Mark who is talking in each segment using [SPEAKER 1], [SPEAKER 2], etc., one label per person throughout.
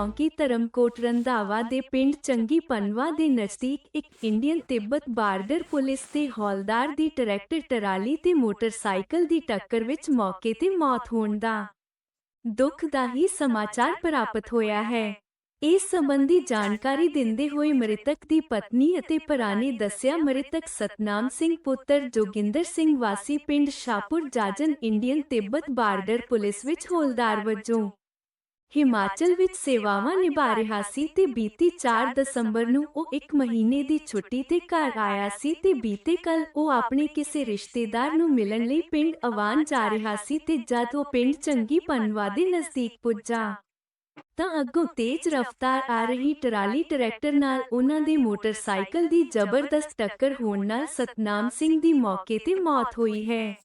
[SPEAKER 1] ਚੌਂਕੀ ਧਰਮਕੋਟ ਰੰਧਾਵਾ ਦੇ ਪਿੰਡ ਚੰਗੀ ਪਨਵਾ ਦੇ ਨਜ਼ਦੀਕ ਇੱਕ ਇੰਡੀਅਨ ਤਿੱਬਤ ਬਾਰਡਰ ਪੁਲਿਸ ਦੇ ਹੌਲਦਾਰ ਦੀ ਟਰੈਕਟਰ, ਟਰਾਲੀ ਤੇ ਮੋਟਰਸਾਈਕਲ ਦੀ ਟੱਕਰ ਵਿੱਚ ਮੌਕੇ ਤੇ ਮੌਤ ਹੋਣ ਦਾ ਦੁਖਦਾਈ ਸਮਾਚਾਰ ਪ੍ਰਾਪਤ ਹੋਇਆ ਹੈ। ਇਸ ਸੰਬੰਧੀ ਜਾਣਕਾਰੀ ਦਿੰਦੇ ਹੋਏ ਮ੍ਰਿਤਕ ਦੀ ਪਤਨੀ ਅਤੇ ਭਰਾ ਨੇ ਦੱਸਿਆ ਮ੍ਰਿਤਕ ਸਤਨਾਮ ਸਿੰਘ ਪੁੱਤਰ ਜੋਗਿੰਦਰ ਸਿੰਘ ਵਾਸੀ ਪਿੰਡ Shahpur Jajan Indian Tibet border police ਵਿੱਚ ਹੌਲਦਾਰ ਵਜੋਂ ਹਿਮਾਚਲ ਵਿੱਚ ਸੇਵਾਵਾਂ ਨਿਭਾ ਰਿਹਾ ਸੀ ਤੇ ਬੀਤੀ 4 ਦਸੰਬਰ ਨੂੰ ਉਹ ਇੱਕ ਮਹੀਨੇ ਦੀ ਛੁੱਟੀ ਤੇ ਘਰ ਆਇਆ ਸੀ ਤੇ ਬੀਤੇ ਕੱਲ ਉਹ ਆਪਣੇ ਕਿਸੇ ਰਿਸ਼ਤੇਦਾਰ ਨੂੰ ਮਿਲਣ ਲਈ ਪਿੰਡ ਅਵਾਨ ਜਾ ਰਿਹਾ ਸੀ ਤੇ ਜਦ ਉਹ ਪਿੰਡ ਚੰਗੀ ਪਨਵਾ ਦੇ ਨਜ਼ਦੀਕ ਪੁੱਜਾ, ਤਾਂ ਅੱਗੋਂ ਤੇਜ਼ ਰਫ਼ਤਾਰ ਆ ਰਹੀ ਟਰਾਲੀ ਟਰੈਕਟਰ ਨਾਲ ਉਹਨਾਂ ਦੇ ਮੋਟਰਸਾਈਕਲ ਦੀ ਜ਼ਬਰਦਸਤ ਟੱਕਰ ਹੋਣ ਨਾਲ ਸਤਨਾਮ ਸਿੰਘ ਦੀ ਮੌਕੇ ਤੇ ਮੌਤ ਹੋਈ ਹੈ।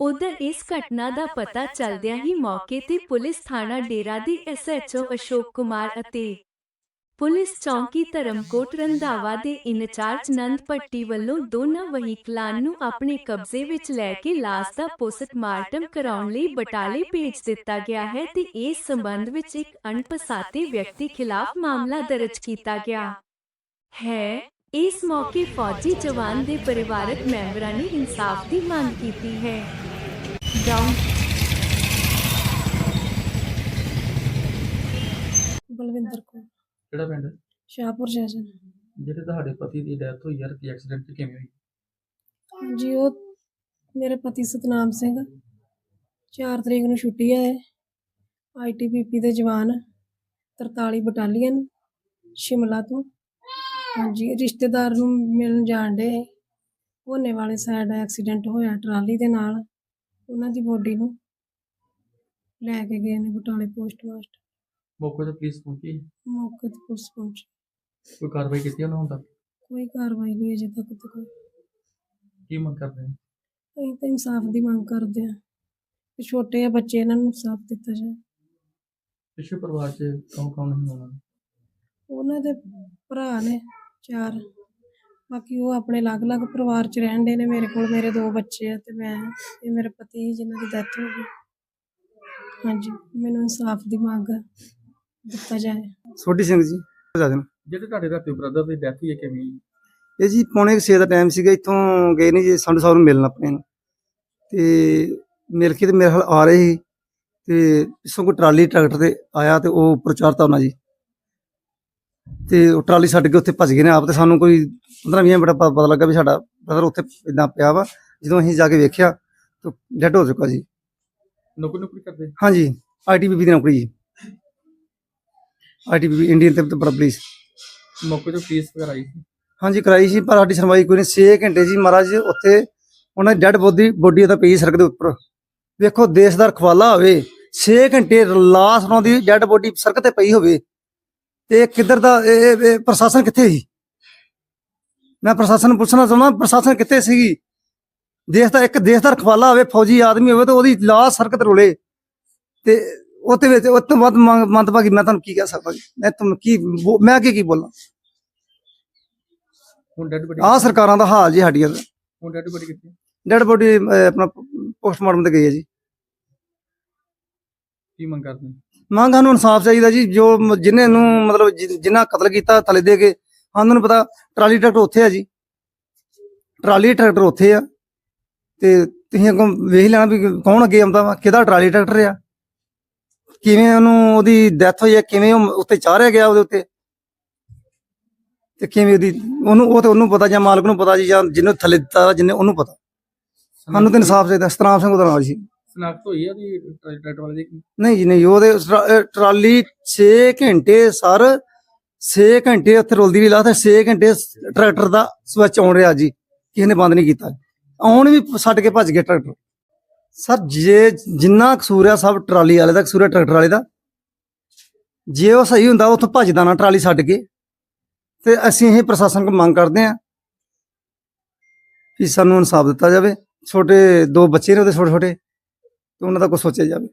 [SPEAKER 1] ਉਧਰ ਇਸ ਘਟਨਾ ਦਾ ਪਤਾ ਚੱਲਦਿਆਂ ਹੀ ਮੌਕੇ ਤੇ ਪੁਲਿਸ ਥਾਣਾ ਡੇਰਾ ਦੇ ਐਸਐਚਓ ਅਸ਼ੋਕ ਕੁਮਾਰ ਅਤੇ ਪੁਲਿਸ ਚੌਂਕੀ ਧਰਮਕੋਟ ਰੰਧਾਵਾ ਦੇ ਇਨਚਾਰਜ ਨੰਦ ਪੱਟੀ ਵੱਲੋਂ ਦੋਨਾਂ ਵਹੀਕਲਾਂ ਨੂੰ ਆਪਣੇ ਕਬਜ਼ੇ ਵਿੱਚ ਲੈ ਕੇ ਲਾਸ਼ ਦਾ ਪੋਸਟਮਾਰਟਮ ਕਰਾਉਣ ਲਈ ਬਟਾਲੇ ਭੇਜ ਦਿੱਤਾ ਗਿਆ ਹੈ ਤੇ ਇਸ ਸੰਬੰਧ ਵਿੱਚ ਇੱਕ ਅਣਪਛਾਤੇ ਵਿਅਕਤੀ ਖਿਲਾਫ ਮਾਮਲਾ ਦਰਜ ਕੀਤਾ ਗਿਆ ਹੈ। ਇਸ ਮੌਕੇ ਫੌਜੀ ਜਵਾਨ ਦੇ ਪਰਿਵਾਰਕ ਮੈਂਬਰਾਂ ਨੇ ਇਨਸਾਫ ਦੀ ਮੰਗ ਕੀਤੀ ਹੈ। ਡਾਊਨ
[SPEAKER 2] ਬਲਵਿੰਦਰ ਕੌਰ।
[SPEAKER 3] ਕਿਹੜਾ ਪਿੰਡ?
[SPEAKER 2] ਸ਼ਾਹਪੁਰ ਜੈਸਨ।
[SPEAKER 3] ਜਿਹੜੇ ਤੁਹਾਡੇ ਪਤੀ ਦੀ ਡੈਥ ਹੋਈ ਯਾਰ ਕੀ ਐਕਸੀਡੈਂਟ ਕਿਵੇਂ ਹੋਈ?
[SPEAKER 2] ਹਾਂਜੀ ਉਹ ਮੇਰੇ ਪਤੀ ਸਤਨਾਮ ਸਿੰਘ 4 ਤਰੀਕ ਨੂੰ ਛੁੱਟੀ ਹੈ ਆਈਟੀਬੀਪੀ ਦੇ ਜਵਾਨ 43 ਬਟਾਲੀਅਨ ਸ਼ਿਮਲਾ ਤੋਂ। ਹਾਂਜੀ ਰਿਸ਼ਤੇਦਾਰ ਨੂੰ ਮਿਲਣ ਜਾਣ ਦੇ ਹੋਨੇ ਵਾਲੇ ਸਾਈਡ ਐਕਸੀਡੈਂਟ ਹੋਇਆ ਟਰਾਲੀ ਦੇ ਨਾਲ। ਉਹਨਾਂ ਦੀ ਬੋਡੀ ਨੂੰ ਲੈ ਕੇ ਗਏ ਨੇ ਬਟਾਲੇ ਪੋਸਟ ਮਾਸਟਰ
[SPEAKER 3] ਮੌਕੇ ਤੇ ਪੁਲਿਸ ਪਹੁੰਚੀ?
[SPEAKER 2] ਮੌਕੇ ਤੇ ਪੁਲਿਸ ਪਹੁੰਚੀ।
[SPEAKER 3] ਕੋਈ ਕਾਰਵਾਈ ਕੀਤੀ ਉਹਨਾਂ ਹੁਣ ਤੱਕ
[SPEAKER 2] ਕੋਈ ਕਾਰਵਾਈ ਨਹੀਂ ਅਜੇ ਤੱਕ ਤੇ ਕੋਈ।
[SPEAKER 3] ਕੀ ਮੰਗ ਕਰਦੇ ਨੇ?
[SPEAKER 2] ਅਸੀਂ ਤਾਂ ਇਨਸਾਫ ਦੀ ਮੰਗ ਕਰਦੇ ਹਾਂ ਕਿ ਛੋਟੇ ਆ ਬੱਚੇ ਇਹਨਾਂ ਨੂੰ ਇਨਸਾਫ ਦਿੱਤਾ ਜਾਏ
[SPEAKER 3] ਪਿਛੇ ਪਰਿਵਾਰ 'ਚ ਕੌਣ ਕੌਣ ਨਹੀਂ ਹੋਣਾ
[SPEAKER 2] ਉਹਨਾਂ ਦੇ ਭਰਾ ਨੇ ਚਾਰ। ਬਾਕੀ ਉਹ ਆਪਣੇ ਅਲੱਗ-ਅਲੱਗ ਪਰਿਵਾਰ 'ਚ ਰਹਿੰਦੇ ਨੇ ਮੇਰੇ ਕੋਲ ਮੇਰੇ ਦੋ ਬੱਚੇ ਆ ਤੇ ਮੈਂ ਤੇ ਮੇਰੇ ਪਤੀ ਜਿਨ੍ਹਾਂ ਦੀ ਡੈਥ ਹੋ ਗਈ। ਹਾਂਜੀ ਮੈਨੂੰ ਇਨਸਾਫ ਦੀ ਮੰਗ ਆ, ਦਿੱਤਾ ਜਾਏ।
[SPEAKER 4] ਸੋਢੀ ਸਿੰਘ ਜੀ। ਜਾਜਨ
[SPEAKER 3] ਜਿਹੜੇ ਤੁਹਾਡੇ ਰਾਤੀ ਬ੍ਰਦਰ ਦੀ ਡੈਥ ਹੋਈ ਹੈ ਕਿਵੇਂ? ਹੋਈ?
[SPEAKER 4] ਇਹ ਜੀ ਪੌਣੇ 6 ਦਾ ਟਾਈਮ ਸੀਗਾ ਇੱਥੋਂ ਗਏ ਨੇ ਜੀ ਸੰਡ ਸਾਹਿਬ ਨੂੰ ਮਿਲਣ ਆਪਣੇ ਨੂੰ। ਤੇ ਮਿਲ ਕੇ ਤੇ ਮੇਰੇ ਹਾਲ ਆ ਰਹੇ ਸੀ ਤੇ ਪਿੱਛੋਂ ਕੋਈ ਟਰਾਲੀ ਟਰੈਕਟਰ ਤੇ ਆਇਆ ਤੇ ਉਹ ਉੱਪਰ ਚੜ੍ਹਤਾ ਉਹਨਾਂ ਜੀ। ਤੇ ਉਹ ਟਰਾਲੀ ਛੱਡ ਕੇ ਉੱਥੇ ਭੱਜ ਗਏ ਨੇ ਆਪ ਤੇ ਸਾਨੂੰ ਕੋਈ 15 20 ਮਿੰਟ ਬਾਅਦ ਪਤਾ ਲੱਗਾ ਵੀ ਸਾਡਾ ਬ੍ਰਦਰ ਉੱਥੇ ਇਦਾਂ ਪਿਆ ਵਾ ਜਦੋਂ ਅਸੀਂ ਜਾ ਕੇ ਵੇਖਿਆ ਤਾਂ ਡੈਡ ਹੋ ਚੁੱਕਾ ਜੀ
[SPEAKER 3] ਨੌਕਰੀ ਨੌਕਰੀ ਕਰਦੇ?
[SPEAKER 4] ਹਾਂਜੀ ਆਈਟੀਬੀਪੀ ਦੀ ਨੌਕਰੀ ਜੀ। ਆਈਟੀਬੀਪੀ ਇੰਡੀਅਨ ਤੇ ਪੁਲਿਸ।
[SPEAKER 3] ਮੌਕੇ ਤੇ ਪੁਲਿਸ ਵਗੈਰਾ ਆਈ ਸੀ।
[SPEAKER 4] ਹਾਂਜੀ ਕਰਾਈ ਸੀ ਪਰ ਸਾਡੀ ਸੁਣਵਾਈ ਕੋਈ ਨਹੀਂ। 6 ਘੰਟੇ ਜੀ ਮਹਾਰਾਜ ਉੱਥੇ ਉਹਨਾਂ ਦੀ ਡੈਡ ਬੋਡੀ ਬੋਡੀ ਉਹਦਾ ਪਈ ਸੜਕ ਦੇ ਉੱਪਰ। ਵੇਖੋ ਦੇਸ਼ ਦਾ ਰਖਵਾਲਾ ਹੋਵੇ 6 ਘੰਟੇ ਲਾਸ ਉਹਨਾਂ ਦੀ ਡੈਡ ਬੋਡੀ ਸੜਕ ਤੇ ਪਈ ਹੋਵੇ। ਤੇ ਇਹ ਕਿੱਧਰ ਦਾ ਇਹ- ਪ੍ਰਸ਼ਾਸਨ ਕਿੱਥੇ ਸੀ? ਮੈਂ ਪ੍ਰਸ਼ਾਸਨ ਨੂੰ ਪੁੱਛਣਾ ਚਾਹੁੰਦਾ ਪ੍ਰਸ਼ਾਸਨ ਕਿੱਥੇ ਸੀਗੀ? ਦੇਸ਼ ਦਾ ਇੱਕ ਦੇਸ਼ ਦਾ ਰਖਵਾਲਾ ਹੋਵੇ ਫੌਜੀ ਆਦਮੀ ਹੋਵੇ ਤੇ ਉਹਦੀ ਲਾਸ ਸੜਕ ਤੇ ਰੋਲੇ। ਤੇ ਉਹਦੇ ਵਿੱਚ ਉਹ ਤੋਂ ਵੱਧ ਮੰਦਭਾਗੀ ਮੈਂ ਤੁਹਾਨੂੰ ਕੀ ਕਹਿ ਸਕਦਾ ਮੈਂ ਤੁਹਾਨੂੰ ਕੀ ਮੈਂ ਕੀ ਕੀ ਬੋਲਾਂ?
[SPEAKER 3] ਹੁਣ ਡੈਡ ਬੋਡੀ
[SPEAKER 4] ਆਹ ਸਰਕਾਰਾਂ ਦਾ ਹਾਲ ਜੀ ਸਾਡੀਆਂ ਦਾ
[SPEAKER 3] ਹੁਣ ਡੈਡ ਬੋਡੀ ਕਿੱਥੇ?
[SPEAKER 4] ਡੈਡ ਬੋਡੀ ਆਪਣਾ ਪੋਸਟਮਾਰਟਮ ਤੇ ਗਈ ਹੈ ਜੀ।
[SPEAKER 3] ਕੀ ਮੰਗ ਕਰਦੇ?
[SPEAKER 4] ਮੰਗ ਸਾਨੂੰ ਇਨਸਾਫ ਚਾਹੀਦਾ ਜੀ, ਜੋ ਮ- ਜਿਨ੍ਹਾਂ ਨੂੰ ਮਤਲਬ ਜਿਨ੍ਹਾਂ ਕਤਲ ਕੀਤਾ ਥਲੇ ਦੇ ਕੇ ਸਾਨੂੰ ਨੂੰ ਪਤਾ ਟਰਾਲੀ ਟਰੈਕਟਰ ਉੱਥੇ ਆ ਜੀ। ਟਰਾਲੀ ਟਰੈਕਟਰ ਉੱਥੇ ਆ ਤੇ ਤੁਸੀਂ ਅੱਗੋਂ ਵੇਖ ਲੈਣਾ ਵੀ ਕੌਣ ਅੱਗੇ ਆਉਂਦਾ ਵਾ, ਕਿਹਦਾ ਟਰਾਲੀ ਟਰੈਕਟਰ ਆ। ਕਿਵੇਂ ਉਹਨੂੰ ਉਹਦੀ ਡੈਥ ਹੋਈ ਆ, ਕਿਵੇਂ ਉਹ ਉੱਤੇ ਚਾੜਿਆ ਗਿਆ ਉਹਦੇ ਉੱਤੇ। ਤੇ ਕਿਵੇਂ ਉਹਦੀ, ਉਹਨੂੰ, ਉਹ ਤੇ ਉਹਨੂੰ ਪਤਾ ਜਾਂ ਮਾਲਕ ਨੂੰ ਪਤਾ ਜੀ ਜਾਂ ਜਿਹਨੂੰ ਥੱਲੇ ਦਿੱਤਾ ਜਿਹਨੇ ਉਹਨੂੰ ਪਤਾ। ਸਾਨੂੰ ਤਾਂ ਇਨਸਾਫ ਚਾਹੀਦਾ, ਸਤਨਾਮ ਸਿੰਘ ਉਹਦਾ ਨਾਮ ਸੀ
[SPEAKER 3] ਸ਼ਨਾਖਤ ਹੋਈ ਹੈ ਉਹਦੀ, ਟਰੈਕਟਰ ਵਾਲੇ ਦੀ?
[SPEAKER 4] ਨਹੀਂ ਜੀ, ਨਹੀਂ, ਉਹਦੇ ਟਰਾ- ਅਹ, ਟਰਾਲੀ 6 ਘੰਟੇ ਸਰ 6 ਘੰਟੇ ਉੱਥੇ ਰੁਲਦੀ ਰਹੀ ਲਾ 6 ਘੰਟੇ ਸ- ਟਰੈਕਟਰ ਦਾ ਸਵਿਚ ਆਉਣ ਰਿਹਾ ਜੀ, ਕਿਸੇ ਨੇ ਬੰਦ ਨਹੀਂ ਕੀਤਾ। ਆਉਣ ਵੀ ਛੱਡ ਕੇ ਭੱਜ ਗਏ ਟਰੈਕਟਰ। ਸਰ, ਜੇ ਜਿੰਨਾ ਕਸੂਰ ਆ ਸਭ ਟਰਾਲੀ ਵਾਲੇ ਦਾ, ਕਸੂਰ ਆ ਟਰੈਕਟਰ ਵਾਲੇ ਦਾ। ਜੇ ਉਹ ਸਹੀ ਹੁੰਦਾ, ਉੱਥੋਂ ਭੱਜਦਾ ਨਾ ਟਰਾਲੀ ਛੱਡ ਕੇ। ਤੇ ਅਸੀਂ ਇਹ ਪ੍ਰਸ਼ਾਸਨ ਕੋਲ ਮੰਗ ਕਰਦੇ ਹਾਂ ਕਿ ਸਾਨੂੰ ਇਨਸਾਫ ਦਿੱਤਾ ਜਾਵੇ। ਛੋਟੇ ਦੋ ਬੱਚੇ ਨੇ ਉਹਦੇ ਛੋਟੇ ਛੋਟੇ ਤੇ ਉਹਨਾਂ ਦਾ ਕੁਝ ਸੋਚਿਆ ਜਾਵੇ।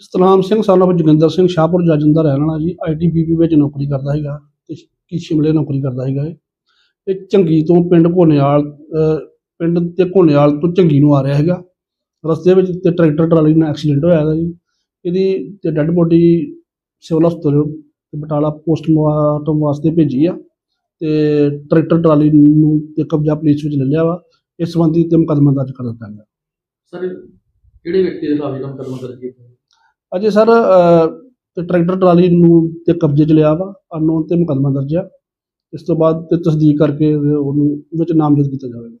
[SPEAKER 5] ਸਤਨਾਮ ਸਿੰਘ of ਜੋਗਿੰਦਰ ਸਿੰਘ ਸ਼ਾਹਪੁਰ ਜੱਜਨ ਦਾ ਰਹਿਣ ਵਾਲਾ ਜੀ। ਆਈਟੀਬੀਪੀ ਵਿੱਚ ਨੌਕਰੀ ਕਰਦਾ ਹੈਗਾ ਤੇ ਕੀ ਸ਼ਿਮਲੇ ਨੌਕਰੀ ਕਰਦਾ ਹੈਗਾ ਇਹ। ਚੰਗੀ ਤੋਂ ਪਿੰਡ ਘੋਨੇਵਾਲ ਪਿੰਡ ਤੇ ਘੋਨੇਵਾਲ ਤੋਂ ਚੰਗੀ ਨੂੰ ਆ ਰਿਹਾ ਹੈਗਾ ਰਸਤੇ ਵਿੱਚ ਤੇ ਟਰੈਕਟਰ ਟਰਾਲੀ ਨਾਲ ਐਕਸੀਡੈਂਟ ਹੋਇਆ ਹੈਗਾ ਜੀ। ਇਹਦੀ ਤੇ ਡੈੱਡ ਬੋਡੀ ਸਿਵਲ ਹਸਪਤਾਲ ਤੇ ਬਟਾਲਾ ਪੋਸਟਮਾਰਟਮ ਵਾਸਤੇ ਭੇਜੀ ਆ ਤੇ ਟਰੈਕਟਰ ਟਰਾਲੀ ਨੂੰ ਤੇ ਕਬਜ਼ਾ ਪੁਲਿਸ ਵਿੱਚ ਲੈ ਲਿਆ ਵਾ। ਇਸ ਸੰਬੰਧੀ ਤੇ ਮੁਕੱਦਮਾ ਦਰਜ ਕਰ ਦਿੱਤਾ ਗਿਆ।
[SPEAKER 3] ਸਰ ਕਿਹੜੇ ਵਿਅਕਤੀ ਦੇ ਖਿਲਾਫ ਜਿਹੜਾ ਮੁਕੱਦਮਾ ਦਰਜ ਕੀਤਾ?
[SPEAKER 5] ਅਜੇ ਸਰ ਤੇ ਟਰੈਕਟਰ ਟਰਾਲੀ ਨੂੰ ਤੇ ਕਬਜ਼ੇ 'ਚ ਲਿਆ ਵਾ, ਅਨਨੋਨ ਤੇ ਮੁਕੱਦਮਾ ਦਰਜ ਆ। ਇਸ ਤੋਂ ਬਾਅਦ ਤੇ ਤਸਦੀਕ ਕਰਕੇ ਉਹਨੂੰ ਵਿੱਚ ਨਾਮਜ਼ਦ ਕੀਤਾ ਜਾਵੇਗਾ।